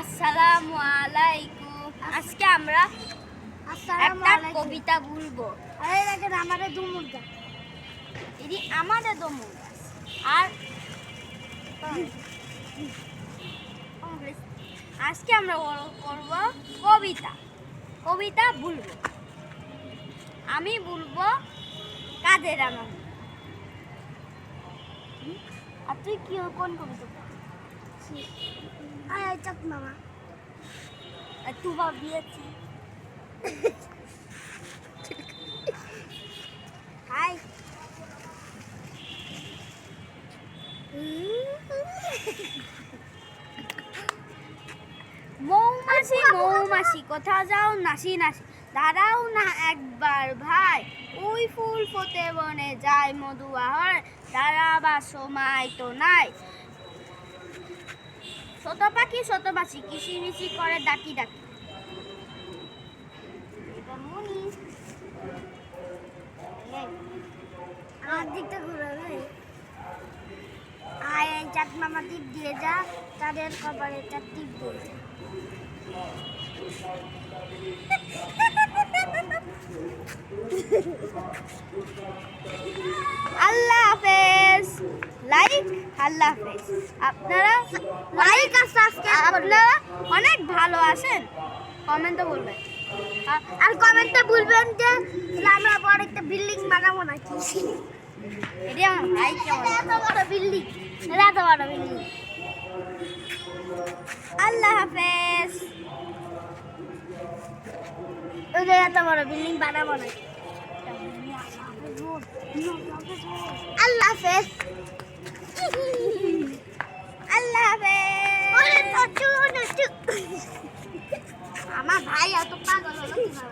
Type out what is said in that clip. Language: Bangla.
আসসালামু আলাইকুম। আজকে আমরা একটা কবিতা বলব। আরে দেখেন আমারে দু মুদ্রা এটি আমাদের দমন আর আজকে আমরা করব কবিতা। কবিতা বলব। আমি বলব কাদের আমার আর তুই কি কোন কবিতা আর তুই বা দিয়েছি হাই মৌমাছি মৌমাছি কোথাও যাও নাসি নাসি। দাঁড়াও না একবার ভাই। ওই ফুল ফতে বনে যায় মধু আহর দাঁড়াবার সময় তো নাই। ছোট পাখি ছোট পাখি কিচিমিচি করে ডাকি ডাকি। এটা এই, আমার দিকটা ঘুরে আয় এই চাক মামা টিপ দিয়ে যা তাদের কপালে চার টিপ দিয়ে আল্লাহ হাফেজ। লাইক আল্লাহ হাফেজ। আপনারা লাইক আপনারা অনেক ভালো আছেন। কমেন্টে বলবেন। আর কমেন্টে বলবেন যে আমরা বড় একটা বিল্ডিং বানাবো নাকি? এটি এত বড় বিল্ডিং এটা বড় বিল্ডিং আল্লাহ হাফেজ। ওদের এত বড় বিল্ডিং বানাবো নাকি? আল্লাহ হাফেজ। 哎呀都搬到这里了。